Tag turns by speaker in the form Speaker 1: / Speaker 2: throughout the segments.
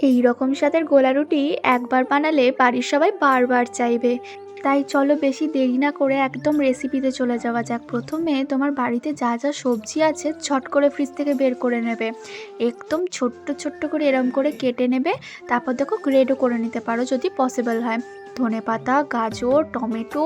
Speaker 1: এই রকম স্বাদের গোলা রুটি একবার বানালে বাড়ির সবাই বারবার চাইবে। তাই চলো বেশি দেরি না করে একদম রেসিপিতে চলে যাওয়া যাক। প্রথমে তোমার বাড়িতে যা যা সবজি আছে ছট করে ফ্রিজ থেকে বের করে নেবে। একদম ছোট্ট ছোট্ট করে এরম করে কেটে নেবে। তারপর দেখো গ্রেডও করে নিতে পারো যদি পসিবল হয়। ধনে পাতা, গাজর, টমেটো,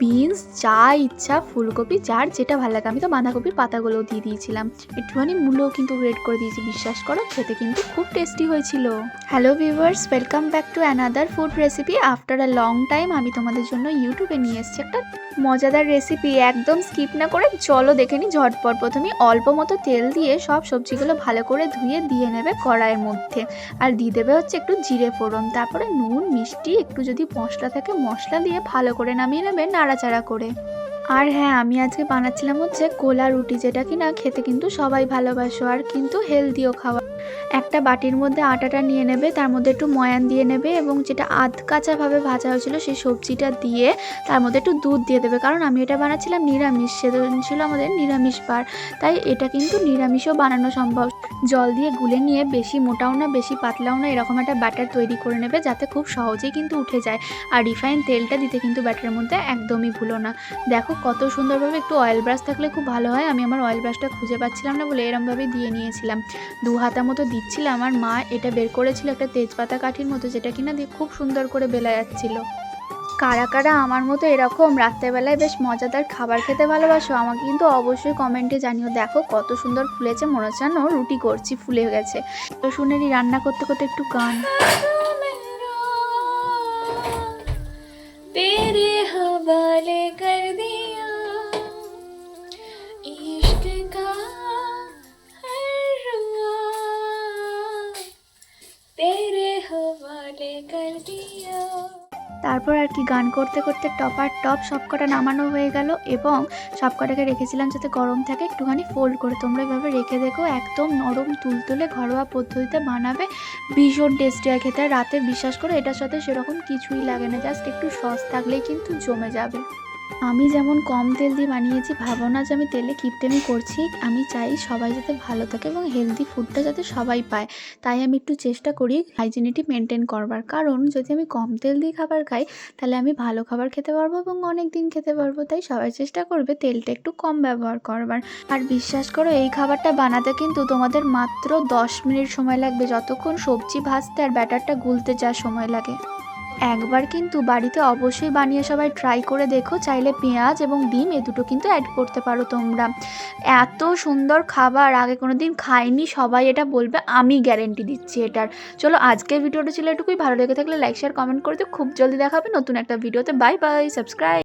Speaker 1: বিনস, যা ইচ্ছা ফুলকপি, যার যেটা ভালো লাগে। আমি তো বাঁধাকপির পাতাগুলো দিয়ে দিয়েছিলাম। একটুখানি মূলও কিন্তু গ্রেড করে দিয়েছি, বিশ্বাস করো, খেতে কিন্তু খুব টেস্টি হয়েছিল। Hello viewers welcome back to another food recipe after a long time আমি তোমাদের জন্য ইউটিউবে নিয়ে এসেছি একটা মজাদার রেসিপি একদম স্কিপ না করে চলো দেখে নি ঝটপট। প্রথমে অল্প মতো তেল দিয়ে সব সবজিগুলো ভালো করে ধুয়ে দিয়ে নেবে কড়াইয়ের মধ্যে। আর দিয়ে দেবে হচ্ছে একটু জিরে ফোড়ন, তারপরে নুন, মিষ্টি, একটু যদি মশলা থাকে মশলা দিয়ে ভালো করে নামিয়ে নেবে নাড়াচাড়া করে। আর হ্যাঁ আমি আজকে বানাচ্ছিলাম হচ্ছে কোলা রুটি, যেটা কিনা খেতে কিন্তু সবাই ভালোবাসো আর কিন্তু হেলদিও খাওয়া। একটা বাটির মধ্যে আটাটা নিয়ে নেবে, তার মধ্যে একটু ময়ান দিয়ে নেবে এবং যেটা আধ কাঁচাভাবে ভাজা হয়েছিল সেই সবজিটা দিয়ে তার মধ্যে একটু দুধ দিয়ে দেবে। কারণ আমি এটা বানাচ্ছিলাম নিরামিষ, সেদিন ছিল আমাদের নিরামিষ বার, তাই এটা কিন্তু নিরামিষও বানানো সম্ভব। জল দিয়ে গুলে নিয়ে বেশি মোটাও না, বেশি পাতলাও না, এরকম একটা ব্যাটার তৈরি করে নেবে যাতে খুব সহজেই কিন্তু উঠে যায়। আর রিফাইন তেলটা দিতে কিন্তু ব্যাটারের মধ্যে একদমই ভুলো না। দেখো কত সুন্দরভাবে একটু অয়েল ব্রাশ থাকলে খুব ভালো হয়। আমি আমার অয়েল ব্রাশটা খুঁজে পাচ্ছিলাম না বলে এরমভাবে দিয়ে নিয়েছিলাম। দু হাতা মতো দিচ্ছিলাম আমার মা এটা বের করেছিল একটা তেজপাতা কাঠির মতো, যেটা কিনা দিয়ে খুব সুন্দর করে বেলা যাচ্ছিল। কারা কারা আমার মতো এরকম রাত্রেবেলায় বেশ মজাদার খাবার খেতে ভালোবাসো আমাকে কিন্তু অবশ্যই কমেন্টে জানিও দেখো কত সুন্দর ফুলেছে মনে হচ্ছে যেন রুটি করছি ফুলে গেছে তো শুনেনি রান্না করতে করতে একটু গান
Speaker 2: तेरे हवाले कर दिया इश्क का हर रुआ तेरे हवाले कर दिया
Speaker 1: তারপর আর কি গান করতে করতে টপ আর টপ সবকটা নামানো হয়ে গেল এবং সবকটাকে রেখেছিলাম যাতে গরম থাকে, একটুখানি ফোল্ড করে তোমরা এভাবে রেখে দেখো, একদম নরম তুলতুলে ঘরোয়া পদ্ধতিতে বানাবে, ভীষণ টেস্টি হয় খেতে। রাতে বিশ্বাস করো এটার সাথে সেরকম কিছুই লাগে না জাস্ট একটু সস থাকলেই কিন্তু জমে যাবে। আমি যেমন কম তেল দিয়ে বানিয়েছি ভাবো না যে আমি তেলে কিপটেমি করছি, আমি চাই সবাই যাতে ভালো থাকে এবং হেলদি ফুডটা যাতে সবাই পায়। তাই আমি একটু চেষ্টা করি হাইজিনিটি মেনটেন করবার। কারণ যদি আমি কম তেল দিয়ে খাবার খাই, তাহলে আমি ভালো খাবার খেতে পারব এবং অনেক দিন খেতে পারব। তাই সবাই চেষ্টা করবে তেলটা একটু কম ব্যবহার করবার। আর বিশ্বাস করো, এই খাবারটা বানাতে কিন্তু তোমাদের মাত্র দশ মিনিট সময় লাগবে। যতক্ষণ সবজি ভাজতে আর ব্যাটারটা গুলতে যা সময় লাগে। একবার কিন্তু বাড়িতে অবশ্যই বানিয়ে সবাই ট্রাই করে দেখো, চাইলে পেঁয়াজ এবং ডিম এ দুটো কিন্তু অ্যাড করতে পারো তোমরা। এত সুন্দর খাবার, আগে কোনো দিন খাইনি, সবাই এটা বলবে, আমি গ্যারেন্টি দিচ্ছি এটার। চলো আজকের ভিডিওটা ছিল এটুকুই, ভালো লেগে থাকলে লাইক শেয়ার কমেন্ট করে দিও। খুব জলদি দেখাবে নতুন একটা ভিডিওতে। Bye bye subscribe